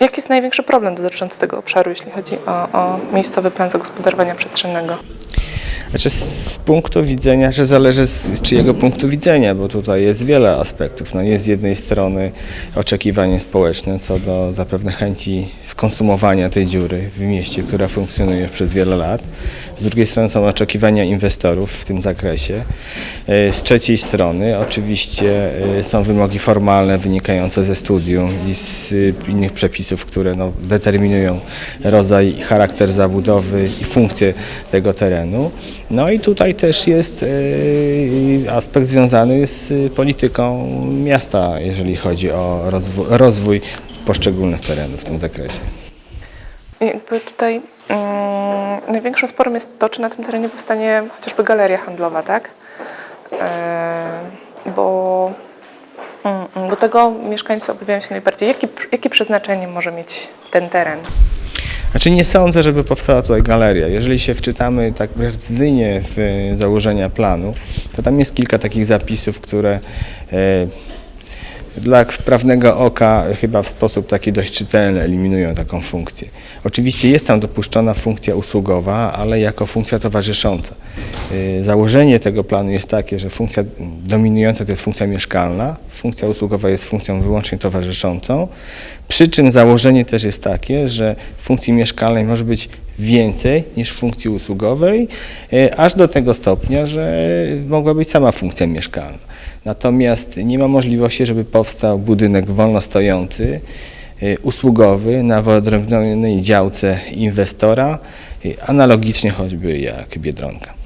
Jaki jest największy problem dotyczący tego obszaru, jeśli chodzi o, o miejscowy plan zagospodarowania przestrzennego? Znaczy z punktu widzenia, że zależy z czyjego punktu widzenia, bo tutaj jest wiele aspektów. No jest z jednej strony oczekiwanie społeczne co do zapewne chęci skonsumowania tej dziury w mieście, która funkcjonuje przez wiele lat. Z drugiej strony są oczekiwania inwestorów w tym zakresie. E, Z trzeciej strony oczywiście e, są wymogi formalne wynikające ze studium i z y, innych przepisów, które no, determinują rodzaj, charakter zabudowy i funkcję tego terenu. No i tutaj też jest e, aspekt związany z polityką miasta, jeżeli chodzi o rozwój, poszczególnych terenów w tym zakresie. Jakby tutaj mm, największym sporem jest to, czy na tym terenie powstanie chociażby galeria handlowa, tak? E, bo, mm, mm, bo tego mieszkańcy obawiają się najbardziej. Jaki, jakie przeznaczenie może mieć ten teren? Znaczy nie sądzę, żeby powstała tutaj galeria. Jeżeli się wczytamy tak precyzyjnie w e, założenia planu, to tam jest kilka takich zapisów, które e, dla wprawnego oka chyba w sposób taki dość czytelny eliminują taką funkcję. Oczywiście jest tam dopuszczona funkcja usługowa, ale jako funkcja towarzysząca. E, Założenie tego planu jest takie, że funkcja dominująca to jest funkcja mieszkalna, funkcja usługowa jest funkcją wyłącznie towarzyszącą, przy czym założenie też jest takie, że funkcji mieszkalnej może być więcej niż funkcji usługowej, e, aż do tego stopnia, że mogła być sama funkcja mieszkalna. Natomiast nie ma możliwości, żeby powstał budynek wolnostojący, e, usługowy na wyodrębnionej działce inwestora, e, analogicznie choćby jak Biedronka.